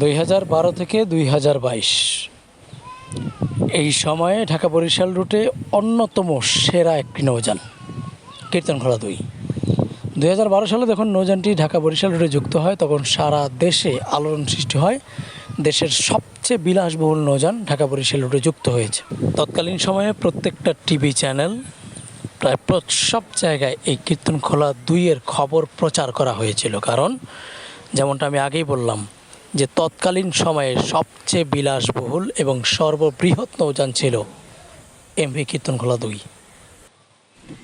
দুই হাজার বারো থেকে দুই হাজার বাইশ। এই সময়ে ঢাকা বরিশাল রুটে অন্যতম সেরা একটি নৌযান, কীর্তনখোলা দুই। দুই হাজার বারো সালে যখন নৌযানটি ঢাকা বরিশাল রুটে যুক্ত হয়, তখন সারা দেশে আলোড়ন সৃষ্টি হয়। দেশের সবচেয়ে বিলাসবহুল নৌযান ঢাকা বরিশাল রুটে যুক্ত হয়েছে। তৎকালীন সময়ে প্রত্যেকটা টিভি চ্যানেল, প্রায় প্র- সব জায়গায় এই কীর্তনখোলা দুইয়ের খবর প্রচার করা হয়েছিল। কারণ, যেমনটা আমি আগেই বললাম যে তৎকালীন সময়ে সবচেয়ে বিলাসবহুল এবং সর্ববৃহৎ নৌযান ছিল এমভি কীর্তনখোলা দুই।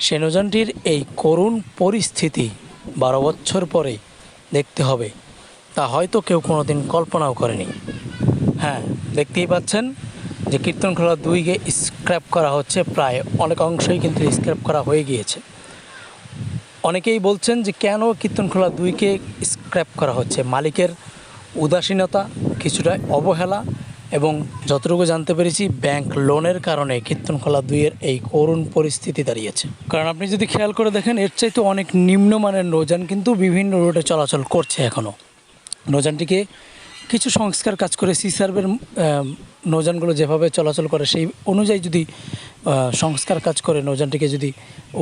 সে নৌযানটির এই করুণ পরিস্থিতি বারো বছর পরে দেখতে হবে। তা হয়তো কেউ কোনোদিন কল্পনাও করেনি। হ্যাঁ দেখতেই পাচ্ছেন যে কীর্তনখোলা দুইকে স্ক্র্যাপ করা হচ্ছে, প্রায় অনেক অংশই কিন্তু স্ক্র্যাপ করা হয়ে গিয়েছে। অনেকেই বলছেন যে কেন কীর্তনখোলা দুইকে স্ক্র্যাপ করা হচ্ছে? মালিকের উদাসীনতা, কিছুটা অবহেলা এবং যতটুকু জানতে পেরেছি, ব্যাংক লোনের কারণে কীর্তনখোলা দুইয়ের এই করুণ পরিস্থিতি দাঁড়িয়েছে। কারণ আপনি যদি খেয়াল করে দেখেন, এর চাইতে অনেক নিম্নমানের নৌযান কিন্তু বিভিন্ন রুটে চলাচল করছে এখনও নৌযানটিকে কিছু সংস্কার কাজ করে সি সার্ভের নৌযানগুলো যেভাবে চলাচল করে, সেই অনুযায়ী যদি সংস্কার কাজ করে, নৌযানটিকে যদি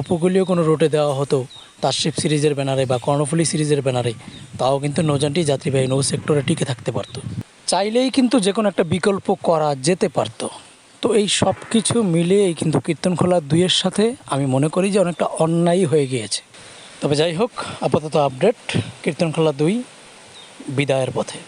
উপকূলীয় কোনো রুটে দেওয়া হতো তারশিপ সিরিজের ব্যানারে বা কর্ণফুলি সিরিজের ব্যানারে, তাও কিন্তু নৌযানটি যাত্রীবাহী নৌ সেক্টরে টিকে থাকতে পারত। চাইলেই কিন্তু যে কোনো একটা বিকল্প করা যেতে পারত। তো এই সব কিছু মিলিয়েই কিন্তু কীর্তনখোলা দুইয়ের সাথে আমি মনে করি যে অনেকটা অন্যায় হয়ে গিয়েছে। তবে যাই হোক, আপাতত আপডেট কীর্তনখোলা দুই বিদায়ের পথে।